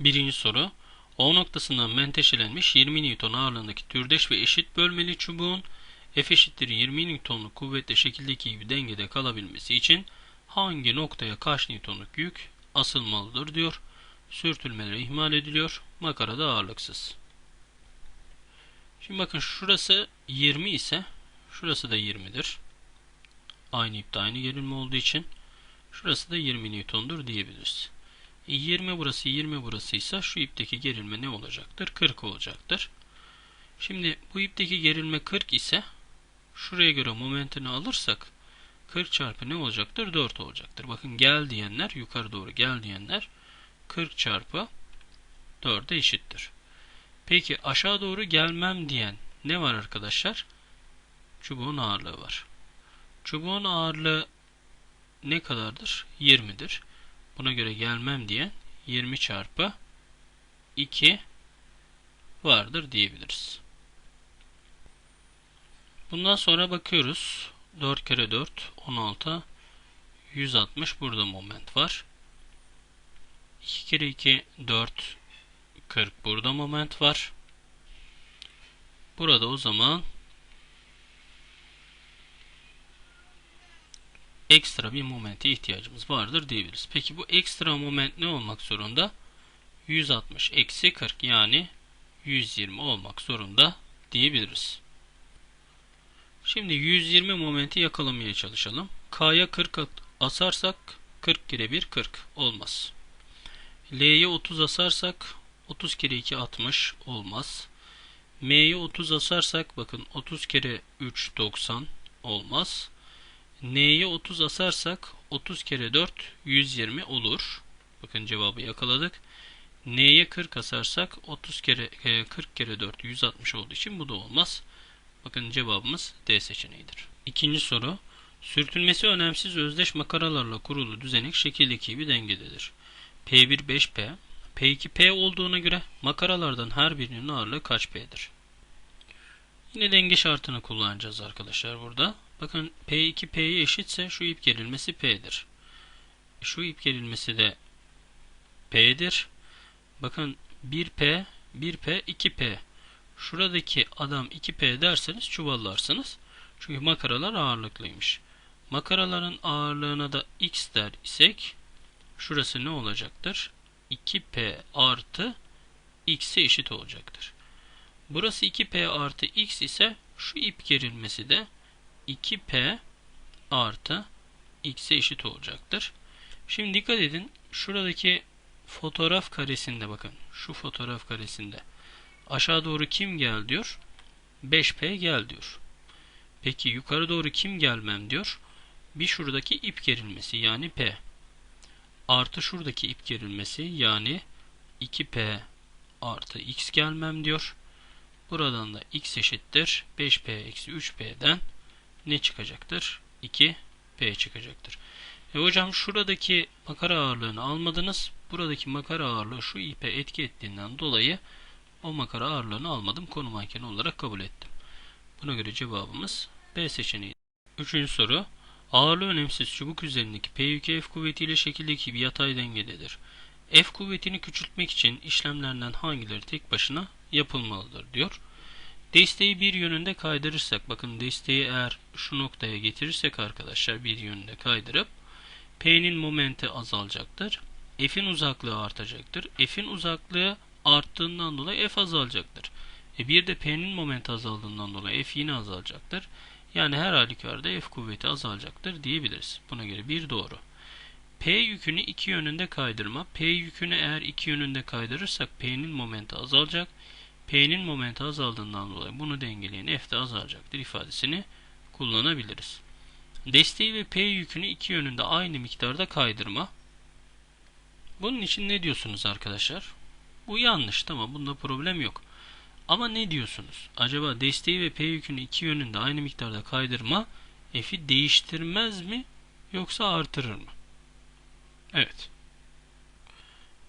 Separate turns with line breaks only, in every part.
Birinci soru. O noktasından menteşelenmiş 20 Newton ağırlığındaki türdeş ve eşit bölmeli çubuğun F eşittir 20 Newtonluk kuvvetle şekildeki gibi dengede kalabilmesi için hangi noktaya kaç Newtonluk yük asılmalıdır diyor. Sürtülmeler ihmal ediliyor. Makara da ağırlıksız. Şimdi bakın şurası 20 ise şurası da 20'dir. Aynı ipte aynı gerilme olduğu için şurası da 20 Newton'dur diyebiliriz. 20 burası 20 burasıysa şu ipteki gerilme ne olacaktır? 40 olacaktır. Şimdi bu ipteki gerilme 40 ise şuraya göre momentini alırsak 40 çarpı ne olacaktır? 4 olacaktır. Bakın gel diyenler yukarı doğru gel diyenler 40 çarpı 4'e eşittir. Peki aşağı doğru gelmem diyen ne var arkadaşlar? Çubuğun ağırlığı var. Çubuğun ağırlığı ne kadardır? 20'dir. Buna göre gelmem diye 20 çarpı 2 vardır diyebiliriz. Bundan sonra bakıyoruz. 4 kere 4 16 160 burada moment var. 2 kere 2 4 40 burada moment var. Burada o zaman ekstra bir momente ihtiyacımız vardır diyebiliriz. Peki bu ekstra moment ne olmak zorunda? 160 eksi 40 yani 120 olmak zorunda diyebiliriz. Şimdi 120 momenti yakalamaya çalışalım. K'ya 40 asarsak 40 kere 1 40 olmaz. L'ye 30 asarsak 30 kere 2 60 olmaz. M'ye 30 asarsak bakın 30 kere 3 90 olmaz. N'ye 30 asarsak 30 kere 4 120 olur. Bakın cevabı yakaladık. N'ye 40 asarsak 30 kere 40 kere 4 160 olduğu için bu da olmaz. Bakın cevabımız D seçeneğidir. İkinci soru. Sürtünmesi önemsiz özdeş makaralarla kurulu düzenek şekildeki gibi dengededir. P1 5P, P2 P olduğuna göre makaralardan her birinin ağırlığı kaç P'dir? Yine denge şartını kullanacağız arkadaşlar burada. Bakın P2 P'ye eşitse şu ip gerilmesi P'dir. Şu ip gerilmesi de P'dir. Bakın 1P, 1P, 2P. Şuradaki adam 2P derseniz çuvallarsınız. Çünkü makaralar ağırlıklıymış. Makaraların ağırlığına da X der isek şurası ne olacaktır? 2P artı X'e eşit olacaktır. Burası 2P artı X ise şu ip gerilmesi de 2P artı X'e eşit olacaktır. Şimdi dikkat edin. Şuradaki fotoğraf karesinde bakın. Şu fotoğraf karesinde. Aşağı doğru kim gel diyor? 5P gel diyor. Peki yukarı doğru kim gelmem diyor? Bir şuradaki ip gerilmesi yani P. Artı şuradaki ip gerilmesi yani 2P artı X gelmem diyor. Buradan da X eşittir. 5P eksi 3P'den ne çıkacaktır? 2P çıkacaktır. E hocam şuradaki makara ağırlığını almadınız. Buradaki makara ağırlığı şu ipe etki ettiğinden dolayı o makara ağırlığını almadım. Konu mankeni olarak kabul ettim. Buna göre cevabımız B seçeneği. Üçüncü soru. Ağırlığı önemsiz çubuk üzerindeki P yükü F kuvvetiyle şekildeki bir yatay dengededir. F kuvvetini küçültmek için işlemlerden hangileri tek başına yapılmalıdır diyor. Desteği bir yönünde kaydırırsak bakın desteği eğer şu noktaya getirirsek arkadaşlar bir yönünde kaydırıp P'nin momenti azalacaktır. F'in uzaklığı artacaktır. F'in uzaklığı arttığından dolayı F azalacaktır. E bir de P'nin momenti azaldığından dolayı F yine azalacaktır. Yani her halükarda F kuvveti azalacaktır diyebiliriz. Buna göre bir doğru. P yükünü iki yönünde kaydırma. P yükünü eğer iki yönünde kaydırırsak P'nin momenti azalacak. P'nin momenti azaldığından dolayı bunu dengeleyen F de azalacaktır ifadesini kullanabiliriz. Desteği ve P yükünü iki yönünde aynı miktarda kaydırma. Bunun için ne diyorsunuz arkadaşlar? Bu yanlış tamam bunda problem yok. Ama ne diyorsunuz? Acaba desteği ve P yükünü iki yönünde aynı miktarda kaydırma F'i değiştirmez mi yoksa artırır mı? Evet.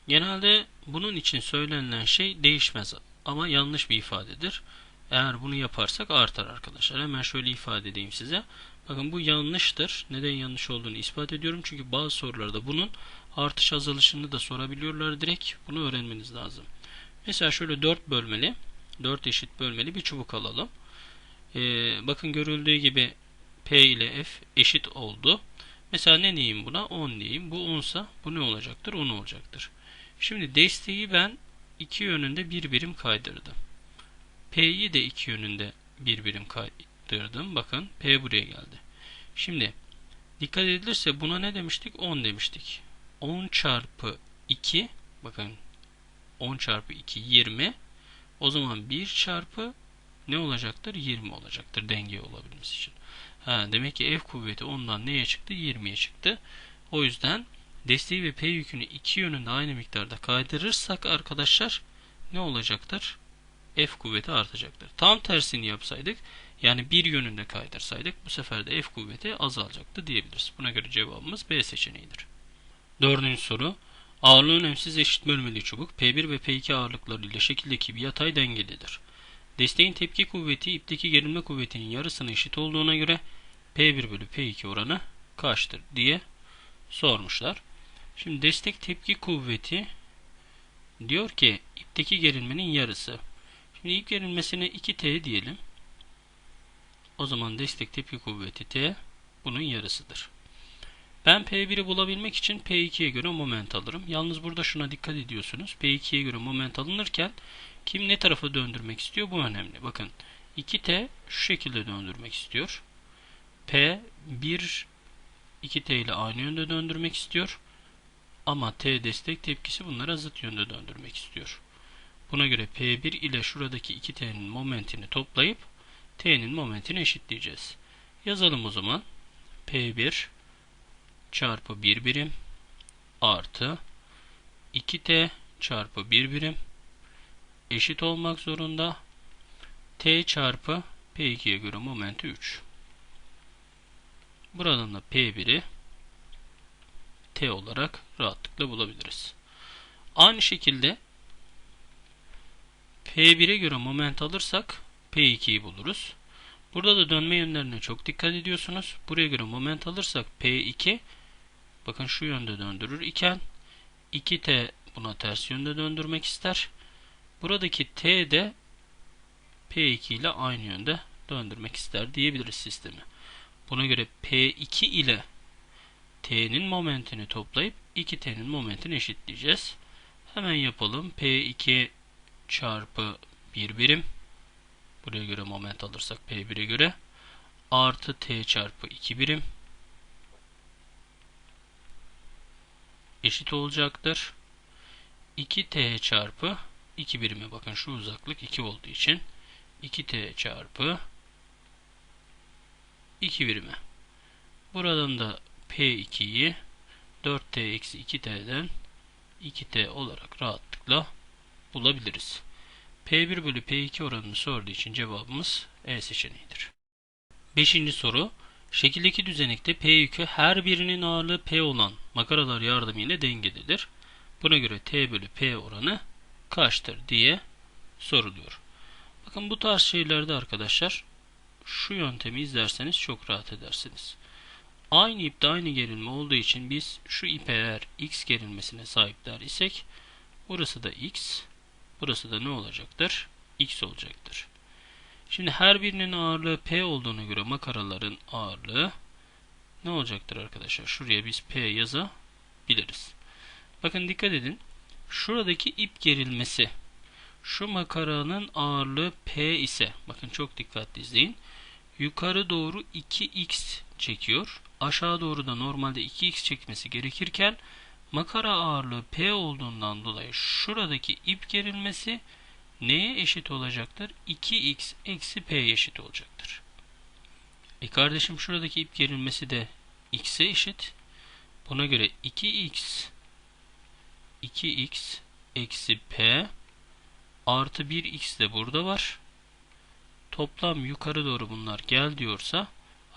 Genelde bunun için söylenilen şey değişmez ama yanlış bir ifadedir. Eğer bunu yaparsak artar arkadaşlar. Hemen şöyle ifade edeyim size. Bakın bu yanlıştır. Neden yanlış olduğunu ispat ediyorum. Çünkü bazı sorularda bunun artış azalışını da sorabiliyorlar direkt. Bunu öğrenmeniz lazım. Mesela şöyle 4 bölmeli, 4 eşit bölmeli bir çubuk alalım. Ee, bakın görüldüğü gibi P ile F eşit oldu. Mesela ne diyeyim buna? 10 diyeyim. Bu 10 sa bu ne olacaktır? 10 olacaktır. Şimdi desteği ben iki yönünde bir birim kaydırdım. P'yi de iki yönünde bir birim kaydırdım. Bakın P buraya geldi. Şimdi dikkat edilirse buna ne demiştik? 10 demiştik. 10 çarpı 2 bakın 10 çarpı 2 20 o zaman 1 çarpı ne olacaktır? 20 olacaktır denge olabilmesi için. Ha, demek ki F kuvveti ondan neye çıktı? 20'ye çıktı. O yüzden desteği ve P yükünü iki yönünde aynı miktarda kaydırırsak arkadaşlar ne olacaktır? F kuvveti artacaktır. Tam tersini yapsaydık yani bir yönünde kaydırsaydık bu sefer de F kuvveti azalacaktı diyebiliriz. Buna göre cevabımız B seçeneğidir. Dördüncü soru. Ağırlığı önemsiz eşit bölmeli çubuk P1 ve P2 ağırlıkları ile şekildeki bir yatay dengelidir. Desteğin tepki kuvveti ipteki gerilme kuvvetinin yarısına eşit olduğuna göre P1 bölü P2 oranı kaçtır diye sormuşlar. Şimdi destek tepki kuvveti diyor ki ipteki gerilmenin yarısı. Şimdi ip gerilmesine 2T diyelim. O zaman destek tepki kuvveti T bunun yarısıdır. Ben P1'i bulabilmek için P2'ye göre moment alırım. Yalnız burada şuna dikkat ediyorsunuz. P2'ye göre moment alınırken kim ne tarafa döndürmek istiyor bu önemli. Bakın 2T şu şekilde döndürmek istiyor. P 1 2T ile aynı yönde döndürmek istiyor. Ama T destek tepkisi bunlara zıt yönde döndürmek istiyor. Buna göre P1 ile şuradaki 2T'nin momentini toplayıp T'nin momentini eşitleyeceğiz. Yazalım o zaman. P1 çarpı 1 birim artı 2T çarpı 1 birim eşit olmak zorunda. T çarpı P2'ye göre momenti 3. Buradan da P1'i T olarak rahatlıkla bulabiliriz. Aynı şekilde P1'e göre moment alırsak P2'yi buluruz. Burada da dönme yönlerine çok dikkat ediyorsunuz. Buraya göre moment alırsak P2 bakın şu yönde döndürür iken 2T buna ters yönde döndürmek ister. Buradaki T de P2 ile aynı yönde döndürmek ister diyebiliriz sistemi. Buna göre P2 ile T'nin momentini toplayıp 2T'nin momentini eşitleyeceğiz. Hemen yapalım. P2 çarpı 1 birim. Buraya göre moment alırsak P1'e göre. Artı T çarpı 2 birim. Eşit olacaktır. 2T çarpı 2 birime bakın şu uzaklık 2 olduğu için 2T çarpı 2 birime. Buradan da P2'yi 4T eksi 2T'den 2T olarak rahatlıkla bulabiliriz. P1 bölü P2 oranını sorduğu için cevabımız E seçeneğidir. Beşinci soru. Şekildeki düzenekte P yükü her birinin ağırlığı P olan makaralar yardımıyla dengelidir. Buna göre T bölü P oranı kaçtır diye soruluyor. Bakın bu tarz şeylerde arkadaşlar şu yöntemi izlerseniz çok rahat edersiniz. Aynı ipte aynı gerilme olduğu için biz şu ipe eğer x gerilmesine sahipler isek burası da x burası da ne olacaktır? x olacaktır. Şimdi her birinin ağırlığı p olduğuna göre makaraların ağırlığı ne olacaktır arkadaşlar? Şuraya biz p yazabiliriz. Bakın dikkat edin. Şuradaki ip gerilmesi şu makaranın ağırlığı P ise bakın çok dikkatli izleyin. Yukarı doğru 2x çekiyor. Aşağı doğru da normalde 2x çekmesi gerekirken makara ağırlığı P olduğundan dolayı şuradaki ip gerilmesi neye eşit olacaktır? 2x eksi P eşit olacaktır. E kardeşim şuradaki ip gerilmesi de x'e eşit. Buna göre 2x 2x eksi p artı 1x de burada var. Toplam yukarı doğru bunlar gel diyorsa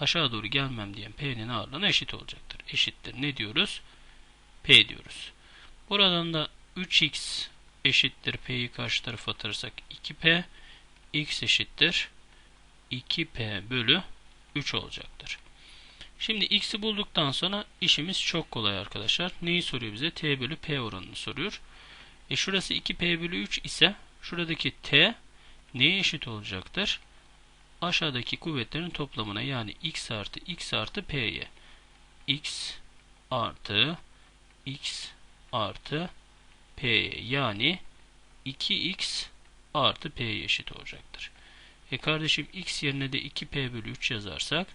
aşağı doğru gelmem diyen p'nin ağırlığına eşit olacaktır. Eşittir. Ne diyoruz? p diyoruz. Buradan da 3x eşittir p'yi karşı tarafa atırsak 2p x eşittir 2p bölü 3 olacaktır. Şimdi x'i bulduktan sonra işimiz çok kolay arkadaşlar. Neyi soruyor bize? t bölü p oranını soruyor. E şurası 2p bölü 3 ise şuradaki t neye eşit olacaktır? Aşağıdaki kuvvetlerin toplamına yani x artı x artı p'ye. x artı x artı p'ye yani 2x artı p'ye eşit olacaktır. E kardeşim x yerine de 2p bölü 3 yazarsak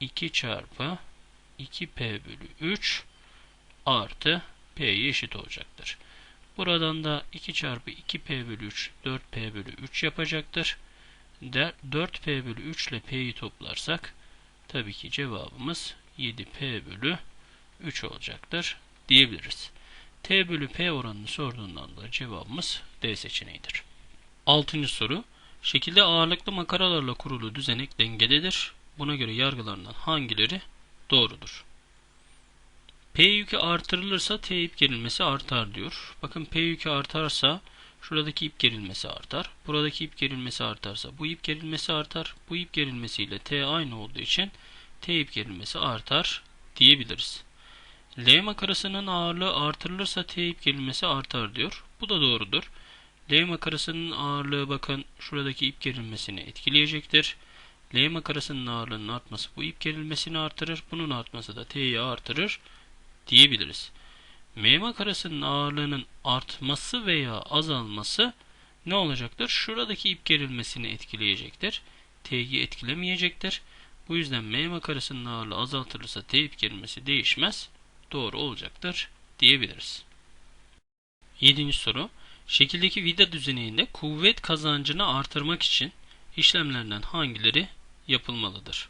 2 çarpı 2p bölü 3 artı p'ye eşit olacaktır. Buradan da 2 çarpı 2p bölü 3 4p bölü 3 yapacaktır. 4p bölü 3 ile p'yi toplarsak tabii ki cevabımız 7p bölü 3 olacaktır diyebiliriz. t bölü p oranını sorduğundan da cevabımız D seçeneğidir. Altıncı soru. Şekilde ağırlıklı makaralarla kurulu düzenek dengededir. Buna göre yargılarından hangileri doğrudur? P yükü artırılırsa T ip gerilmesi artar diyor. Bakın P yükü artarsa şuradaki ip gerilmesi artar. Buradaki ip gerilmesi artarsa bu ip gerilmesi artar. Bu ip gerilmesiyle T aynı olduğu için T ip gerilmesi artar diyebiliriz. L makarasının ağırlığı artırılırsa T ip gerilmesi artar diyor. Bu da doğrudur. L makarasının ağırlığı bakın şuradaki ip gerilmesini etkileyecektir. L makarasının ağırlığının artması bu ip gerilmesini artırır. Bunun artması da T'yi artırır diyebiliriz. M makarasının ağırlığının artması veya azalması ne olacaktır? Şuradaki ip gerilmesini etkileyecektir. T'yi etkilemeyecektir. Bu yüzden M makarasının ağırlığı azaltılırsa T ip gerilmesi değişmez. Doğru olacaktır diyebiliriz. Yedinci soru. Şekildeki vida düzeninde kuvvet kazancını artırmak için işlemlerden hangileri yapılmalıdır?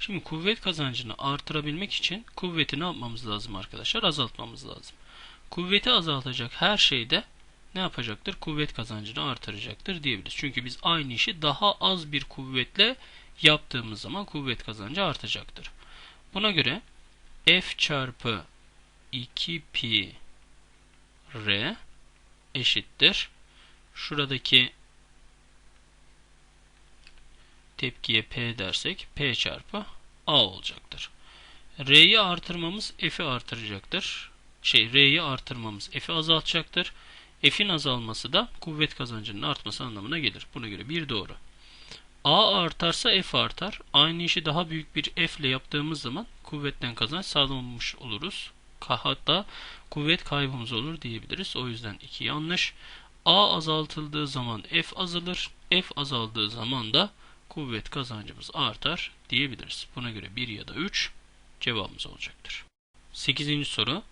Şimdi kuvvet kazancını artırabilmek için kuvveti ne yapmamız lazım arkadaşlar? Azaltmamız lazım. Kuvveti azaltacak her şeyde ne yapacaktır? Kuvvet kazancını artıracaktır diyebiliriz. Çünkü biz aynı işi daha az bir kuvvetle yaptığımız zaman kuvvet kazancı artacaktır. Buna göre F çarpı 2 pi R eşittir. Şuradaki tepkiye P dersek P çarpı A olacaktır. R'yi artırmamız F'i artıracaktır. Şey R'yi artırmamız F'i azaltacaktır. F'in azalması da kuvvet kazancının artması anlamına gelir. Buna göre bir doğru. A artarsa F artar. Aynı işi daha büyük bir F ile yaptığımız zaman kuvvetten kazanç sağlamamış oluruz. Hatta kuvvet kaybımız olur diyebiliriz. O yüzden 2 yanlış. A azaltıldığı zaman F azalır. F azaldığı zaman da kuvvet kazancımız artar diyebiliriz. Buna göre 1 ya da 3 cevabımız olacaktır. 8. soru.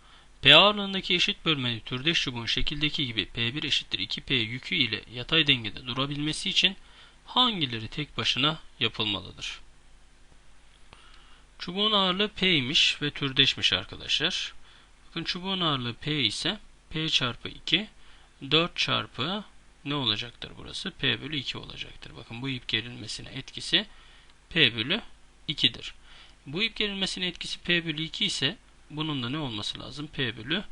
P ağırlığındaki eşit bölmeli türdeş çubuğun şekildeki gibi P1 eşittir 2P yükü ile yatay dengede durabilmesi için hangileri tek başına yapılmalıdır? Çubuğun ağırlığı P'ymiş ve türdeşmiş arkadaşlar. Bakın çubuğun ağırlığı P ise P çarpı 2 4 çarpı ne olacaktır burası? P bölü 2 olacaktır. Bakın bu ip gerilmesine etkisi P bölü 2'dir. Bu ip gerilmesine etkisi P bölü 2 ise bunun da ne olması lazım? P bölü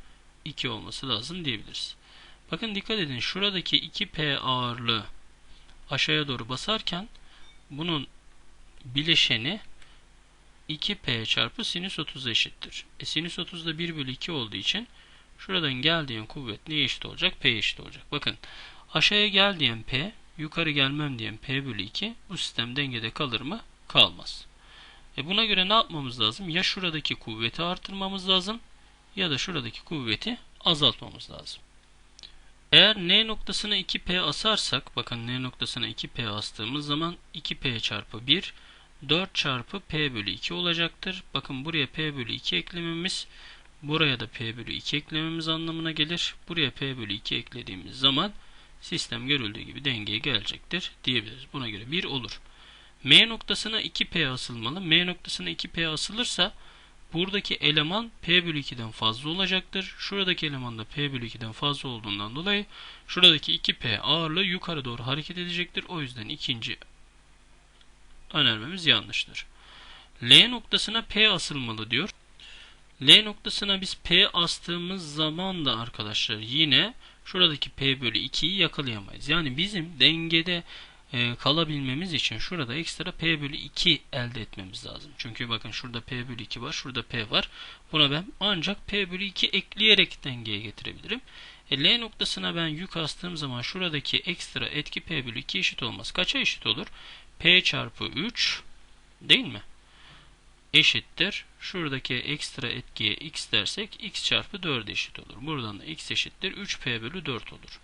2 olması lazım diyebiliriz. Bakın dikkat edin şuradaki 2P ağırlığı aşağıya doğru basarken bunun bileşeni 2P çarpı sinüs 30 eşittir. E, sinüs 30 da 1 bölü 2 olduğu için şuradan gel diyen kuvvet neye eşit olacak? P eşit olacak. Bakın aşağıya gel diyen P, yukarı gelmem diyen P bölü 2 bu sistem dengede kalır mı? Kalmaz. E buna göre ne yapmamız lazım? Ya şuradaki kuvveti artırmamız lazım ya da şuradaki kuvveti azaltmamız lazım. Eğer N noktasına 2P asarsak, bakın N noktasına 2P astığımız zaman 2P çarpı 1 4 çarpı P bölü 2 olacaktır. Bakın buraya P bölü 2 eklememiz, buraya da P bölü 2 eklememiz anlamına gelir. Buraya P bölü 2 eklediğimiz zaman sistem görüldüğü gibi dengeye gelecektir diyebiliriz. Buna göre 1 olur. M noktasına 2P asılmalı. M noktasına 2P asılırsa buradaki eleman P bölü 2'den fazla olacaktır. Şuradaki eleman da P bölü 2'den fazla olduğundan dolayı şuradaki 2P ağırlığı yukarı doğru hareket edecektir. O yüzden ikinci önermemiz yanlıştır. L noktasına P asılmalı diyor. L noktasına biz P astığımız zaman da arkadaşlar yine şuradaki P bölü 2'yi yakalayamayız. Yani bizim dengede e, kalabilmemiz için şurada ekstra P bölü 2 elde etmemiz lazım. Çünkü bakın şurada P bölü 2 var. Şurada P var. Buna ben ancak P bölü 2 ekleyerek dengeye getirebilirim. E, L noktasına ben yük astığım zaman şuradaki ekstra etki P bölü 2 eşit olmaz. Kaça eşit olur? P çarpı 3 değil mi? Eşittir. Şuradaki ekstra etkiye x dersek x çarpı 4 eşit olur. Buradan da x eşittir. 3P bölü 4 olur.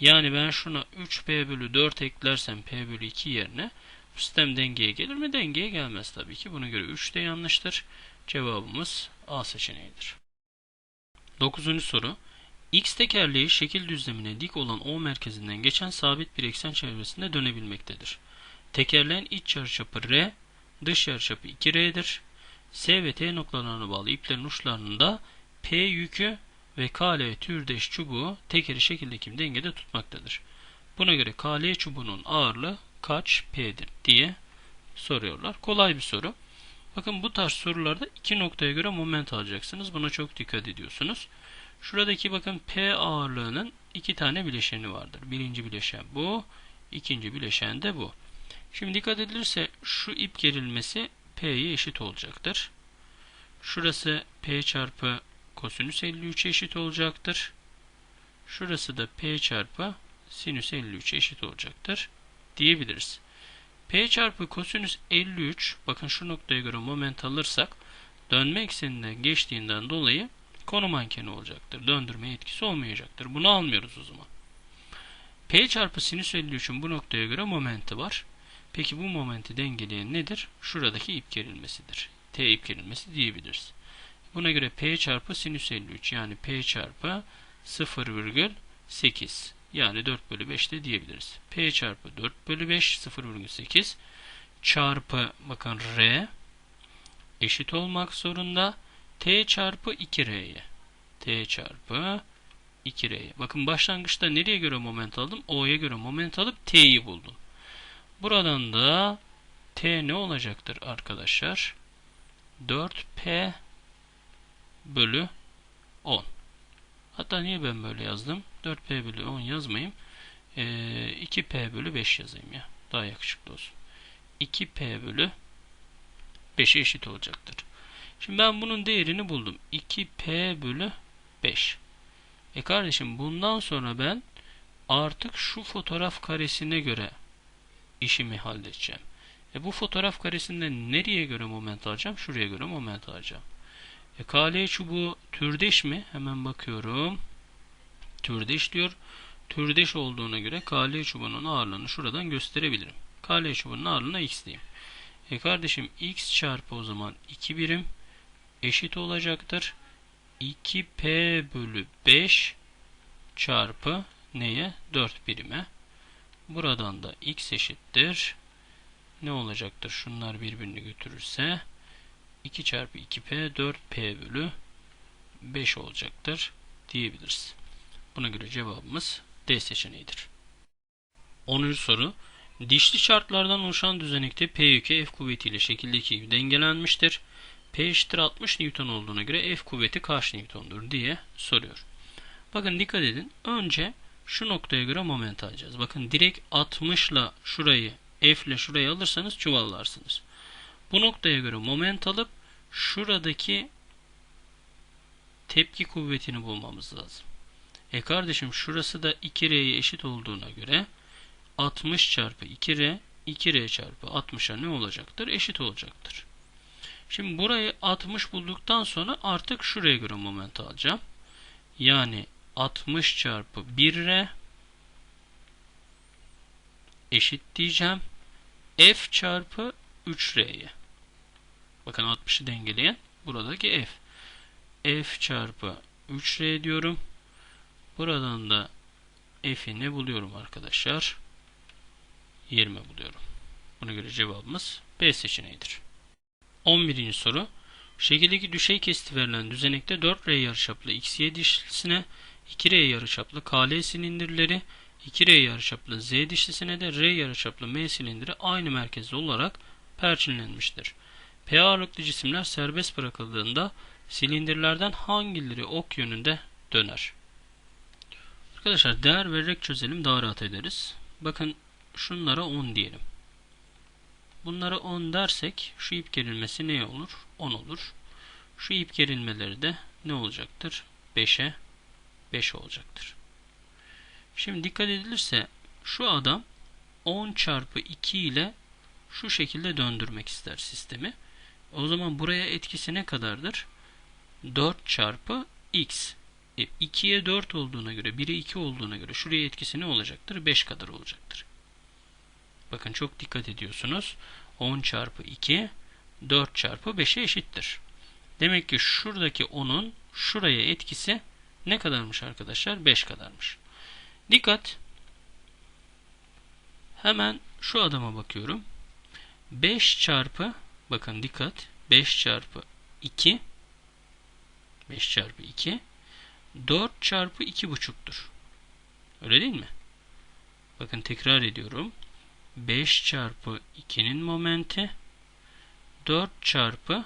Yani ben şuna 3P bölü 4 eklersem P bölü 2 yerine sistem dengeye gelir mi? Dengeye gelmez tabii ki. Buna göre 3 de yanlıştır. Cevabımız A seçeneğidir. 9. soru. X tekerleği şekil düzlemine dik olan O merkezinden geçen sabit bir eksen çevresinde dönebilmektedir. Tekerleğin iç yarıçapı R, dış yarıçapı 2R'dir. S ve T noktalarına bağlı iplerin uçlarında P yükü ve KL türdeş çubuğu tekeri şekildeki dengede tutmaktadır. Buna göre KL çubuğunun ağırlığı kaç P'dir diye soruyorlar. Kolay bir soru. Bakın bu tarz sorularda iki noktaya göre moment alacaksınız. Buna çok dikkat ediyorsunuz. Şuradaki bakın P ağırlığının iki tane bileşeni vardır. Birinci bileşen bu. ikinci bileşen de bu. Şimdi dikkat edilirse şu ip gerilmesi P'ye eşit olacaktır. Şurası P çarpı kosinüs 53 eşit olacaktır. Şurası da P çarpı sinüs 53 eşit olacaktır diyebiliriz. P çarpı kosinüs 53 bakın şu noktaya göre moment alırsak dönme ekseninden geçtiğinden dolayı konum mankeni olacaktır. Döndürme etkisi olmayacaktır. Bunu almıyoruz o zaman. P çarpı sinüs 53'ün bu noktaya göre momenti var. Peki bu momenti dengeleyen nedir? Şuradaki ip gerilmesidir. T ip gerilmesi diyebiliriz. Buna göre P çarpı sinüs 53 yani P çarpı 0,8 yani 4 bölü 5 de diyebiliriz. P çarpı 4 bölü 5 0,8 çarpı bakın R eşit olmak zorunda. T çarpı 2R'ye. T çarpı 2R'ye. Bakın başlangıçta nereye göre moment aldım? O'ya göre moment alıp T'yi buldum. Buradan da T ne olacaktır arkadaşlar? 4P bölü 10. Hatta niye ben böyle yazdım? 4P bölü 10 yazmayayım. Ee, 2P bölü 5 yazayım ya. Daha yakışıklı olsun. 2P bölü 5'e eşit olacaktır. Şimdi ben bunun değerini buldum. 2P bölü 5. E kardeşim bundan sonra ben artık şu fotoğraf karesine göre işimi halledeceğim. E bu fotoğraf karesinde nereye göre moment alacağım? Şuraya göre moment alacağım. E, KL çubuğu türdeş mi? Hemen bakıyorum. Türdeş diyor. Türdeş olduğuna göre KL çubuğunun ağırlığını şuradan gösterebilirim. KL çubuğunun ağırlığına x diyeyim. E kardeşim x çarpı o zaman 2 birim eşit olacaktır. 2p bölü 5 çarpı neye? 4 birime. Buradan da x eşittir. Ne olacaktır? Şunlar birbirini götürürse 2 çarpı 2p 4p bölü 5 olacaktır diyebiliriz. Buna göre cevabımız D seçeneğidir. 10. soru Dişli şartlardan oluşan düzenekte P yükü F kuvvetiyle şekildeki gibi dengelenmiştir. P eşittir 60 Newton olduğuna göre F kuvveti kaç Newton'dur diye soruyor. Bakın dikkat edin. Önce şu noktaya göre moment alacağız. Bakın direkt 60 ile şurayı F ile şurayı alırsanız çuvallarsınız. Bu noktaya göre moment alıp şuradaki tepki kuvvetini bulmamız lazım. E kardeşim şurası da 2R'ye eşit olduğuna göre 60 çarpı 2R 2R çarpı 60'a ne olacaktır? Eşit olacaktır. Şimdi burayı 60 bulduktan sonra artık şuraya göre moment alacağım. Yani 60 çarpı 1R eşit diyeceğim. F çarpı 3R'ye. Bakın 60'ı dengeleyen buradaki F. F çarpı 3R diyorum. Buradan da F'i ne buluyorum arkadaşlar? 20 buluyorum. Buna göre cevabımız B seçeneğidir. 11. soru. Şekildeki düşey kesiti verilen düzenekte 4R yarıçaplı XY dişlisine 2R yarıçaplı KL silindirleri 2R yarıçaplı Z dişlisine de R yarıçaplı M silindiri aynı merkezli olarak perçinlenmiştir. P ağırlıklı cisimler serbest bırakıldığında silindirlerden hangileri ok yönünde döner? Arkadaşlar değer vererek çözelim daha rahat ederiz. Bakın şunlara 10 diyelim. Bunlara 10 dersek şu ip gerilmesi ne olur? 10 olur. Şu ip gerilmeleri de ne olacaktır? 5'e 5 olacaktır. Şimdi dikkat edilirse şu adam 10 çarpı 2 ile şu şekilde döndürmek ister sistemi. O zaman buraya etkisi ne kadardır? 4 çarpı x. E, 2'ye 4 olduğuna göre, 1'e 2 olduğuna göre şuraya etkisi ne olacaktır? 5 kadar olacaktır. Bakın çok dikkat ediyorsunuz. 10 çarpı 2 4 çarpı 5'e eşittir. Demek ki şuradaki 10'un şuraya etkisi ne kadarmış arkadaşlar? 5 kadarmış. Dikkat. Hemen şu adama bakıyorum. 5 çarpı bakın dikkat 5 çarpı 2 5 çarpı 2 4 çarpı 2 buçuktur. Öyle değil mi? Bakın tekrar ediyorum. 5 çarpı 2'nin momenti 4 çarpı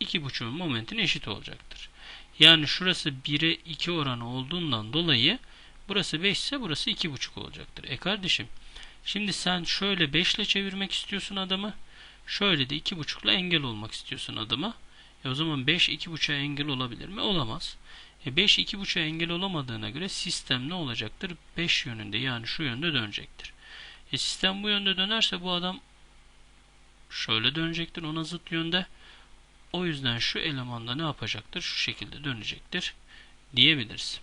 2,5'un momentine eşit olacaktır. Yani şurası 1'e 2 oranı olduğundan dolayı burası 5 ise burası 2,5 olacaktır. E kardeşim şimdi sen şöyle 5 ile çevirmek istiyorsun adamı. Şöyle de 2,5 ile engel olmak istiyorsun adama. E o zaman 5 2,5'a engel olabilir mi? Olamaz. E 5 2,5'a engel olamadığına göre sistem ne olacaktır? 5 yönünde yani şu yönde dönecektir. E sistem bu yönde dönerse bu adam şöyle dönecektir ona zıt yönde. O yüzden şu elemanda ne yapacaktır? Şu şekilde dönecektir diyebiliriz.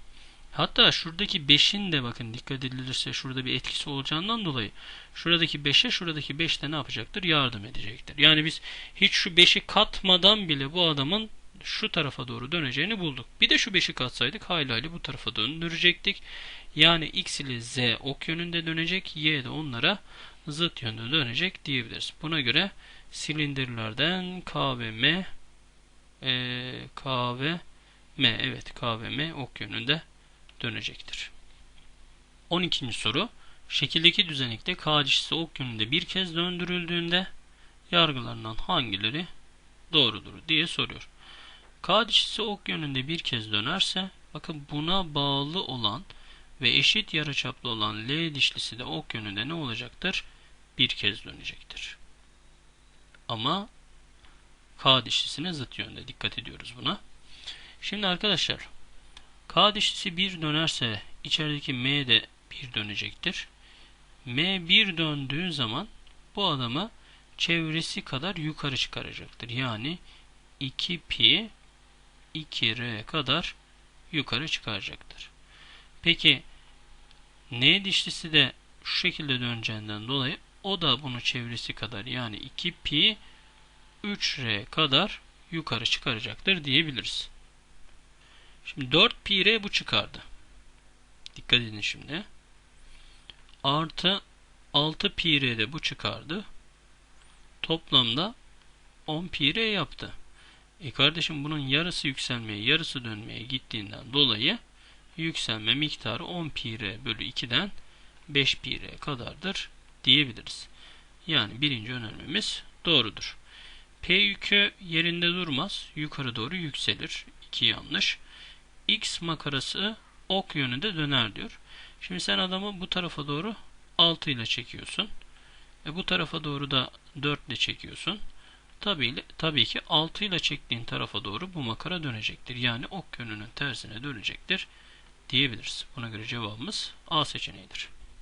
Hatta şuradaki 5'in de bakın dikkat edilirse şurada bir etkisi olacağından dolayı şuradaki 5'e şuradaki 5 de ne yapacaktır? Yardım edecektir. Yani biz hiç şu 5'i katmadan bile bu adamın şu tarafa doğru döneceğini bulduk. Bir de şu 5'i katsaydık hayli hayli bu tarafa döndürecektik. Yani x ile z ok yönünde dönecek, y de onlara zıt yönde dönecek diyebiliriz. Buna göre silindirlerden K ve M e, K ve M evet K ve M ok yönünde dönecektir. 12. soru Şekildeki düzenekte K dişisi ok yönünde bir kez döndürüldüğünde yargılarından hangileri doğrudur diye soruyor. K dişisi ok yönünde bir kez dönerse bakın buna bağlı olan ve eşit yarıçaplı olan L dişlisi de ok yönünde ne olacaktır? Bir kez dönecektir. Ama K dişlisine zıt yönde. Dikkat ediyoruz buna. Şimdi arkadaşlar K dişlisi bir dönerse içerideki M de bir dönecektir. M bir döndüğü zaman bu adamı çevresi kadar yukarı çıkaracaktır. Yani 2 pi 2r kadar yukarı çıkaracaktır. Peki N dişlisi de şu şekilde döneceğinden dolayı o da bunu çevresi kadar yani 2 pi 3r kadar yukarı çıkaracaktır diyebiliriz. Şimdi 4 pi r bu çıkardı. Dikkat edin şimdi. Artı 6 pi r de bu çıkardı. Toplamda 10 pi r yaptı. E kardeşim bunun yarısı yükselmeye yarısı dönmeye gittiğinden dolayı yükselme miktarı 10 pi r bölü 2'den 5 pi r kadardır diyebiliriz. Yani birinci önermemiz doğrudur. P yükü yerinde durmaz. Yukarı doğru yükselir. 2 yanlış. X makarası ok yönünde döner diyor. Şimdi sen adamı bu tarafa doğru 6 ile çekiyorsun. E bu tarafa doğru da 4 ile çekiyorsun. Tabii, tabii ki 6 ile çektiğin tarafa doğru bu makara dönecektir. Yani ok yönünün tersine dönecektir diyebiliriz. Buna göre cevabımız A seçeneğidir.